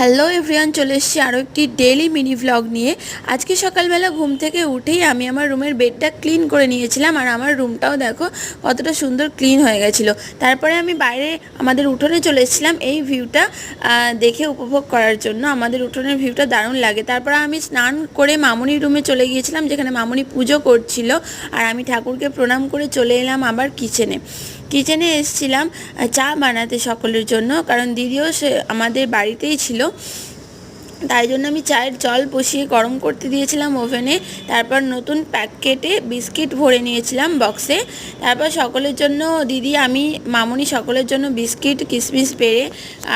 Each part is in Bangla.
হ্যালো এভরিওয়ান, চলে এসেছি আরও একটি ডেলি মিনি ভ্লগ নিয়ে। আজকে সকালবেলা ঘুম থেকে উঠেই আমি আমার রুমের বেডটা ক্লিন করে নিয়েছিলাম, আর আমার রুমটাও দেখো কতটা সুন্দর ক্লিন হয়ে গেছিল। তারপরে আমি বাইরে আমাদের উঠোনে চলে এসেছিলাম এই ভিউটা দেখে উপভোগ করার জন্য। আমাদের উঠোনের ভিউটা দারুণ লাগে। তারপরে আমি স্নান করে মামনির রুমে চলে গিয়েছিলাম, যেখানে মামনি পুজো করছিল, আর আমি ঠাকুরকে প্রণাম করে চলে এলাম আবার কিচেনে কিচেনে এসেছিলাম চা বানাতে সকলের জন্য, কারণ দিদিও সে আমাদের বাড়িতেই ছিল। তাই জন্য আমি চায়ের জল বসিয়ে গরম করতে দিয়েছিলাম ওভেনে তারপর নতুন প্যাকেটে বিস্কিট ভরে নিয়েছিলাম বক্সে তারপর সকলের জন্য, দিদি, আমি, মামনি সকলের জন্য বিস্কিট কিশমিশ পেড়ে,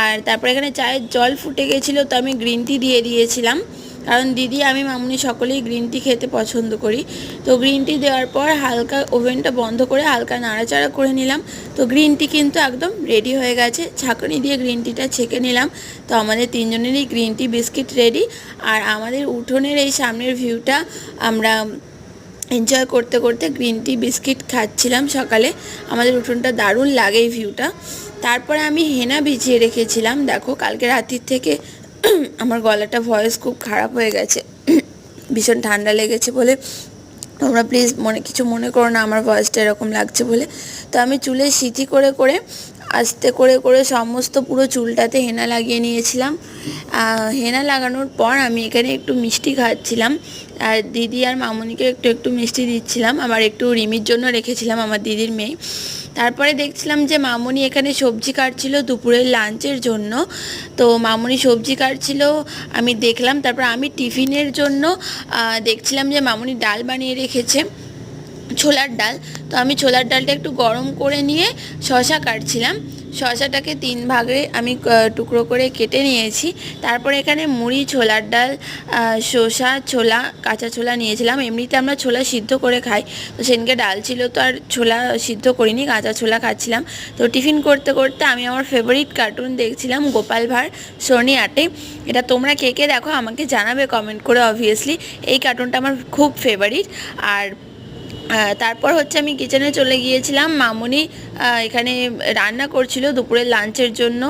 আর তারপর এখানে চায়ের জল ফুটে গেছিল, তো আমি গ্রিন টি দিয়ে দিয়েছিলাম। কারণ দিদি, আমি, মামুনি সকলেই গ্রিন টি খেতে পছন্দ করি। তো গ্রিন টি দেওয়ার পর হালকা ওভেনটা বন্ধ করে হালকা নাড়াচাড়া করে নিলাম। তো গ্রিন টি কিন্তু একদম রেডি হয়ে গেছে। ছাঁকনি দিয়ে গ্রিন টিটা ছেঁকে নিলাম। তো আমাদের তিনজনেরই গ্রিন টি বিস্কিট রেডি আর আমাদের উঠোনের এই সামনের ভিউটা আমরা এনজয় করতে করতে গ্রিন টি বিস্কিট খাচ্ছিলাম সকালে। আমাদের উঠোনটা দারুণ লাগে এই ভিউটা তারপরে আমি হেনা ভিজিয়ে রেখেছিলাম। দেখো, কালকে রাত্রির থেকে আমার গলাটা ভয়েস খুব খারাপ হয়ে গেছে। ভীষণ ঠান্ডা লেগেছে বলে। তোমরা প্লিজ মনে, কিছু মনে করো না, আমার ভয়েসটা এরকম লাগছে বলে। তো আমি চুলে সিথি করে করে, আস্তে করে করে সমস্ত পুরো চুলটাতে হেনা লাগিয়ে নিয়েছিলাম। হেনা লাগানোর পর আমি এখানে একটু মিষ্টি খাচ্ছিলাম। আর দিদি আর মামুনিকে একটু একটু মিষ্টি দিচ্ছিলাম। আবার একটু রিমির জন্য রেখেছিলাম, আমার দিদির মেয়ে। তারপরে দেখছিলাম যে মামনি এখানে সবজি কাটছিল দুপুরের লাঞ্চের জন্য। তো মামুনি সবজি কাটছিল, আমি দেখলাম। তারপর আমি টিফিনের জন্য দেখছিলাম যে মামুনি ডাল বানিয়ে রেখেছে, ছোলার ডাল। তো আমি ছোলার ডালটা একটু গরম করে নিয়ে শশা কাটছিলাম। শশাটাকে তিন ভাগে আমি টুকরো করে কেটে নিয়েছি। তারপরে এখানে মুড়ি, ছোলার ডাল শসা, ছোলা, কাঁচা ছোলা নিয়েছিলাম। এমনিতে আমরা ছোলা সিদ্ধ করে খাই। তো সেদিনকে ডাল ছিল, তো আর ছোলা সিদ্ধ করিনি, কাঁচা ছোলা খাচ্ছিলাম। তো টিফিন করতে করতে আমি আমার ফেভারিট কার্টুন দেখছিলাম, গোপাল ভাঁড়, সোনি আটে। এটা তোমরা কে কে দেখো, আমাকে জানাবে কমেন্ট করে অবভিয়াসলি এই কার্টুনটা আমার খুব ফেভারিট আর তারপর হচ্ছে আমি কিচেনে চলে গিয়েছিলাম। মামুনি এখানে রান্না করছিল দুপুরের লাঞ্চের জন্য।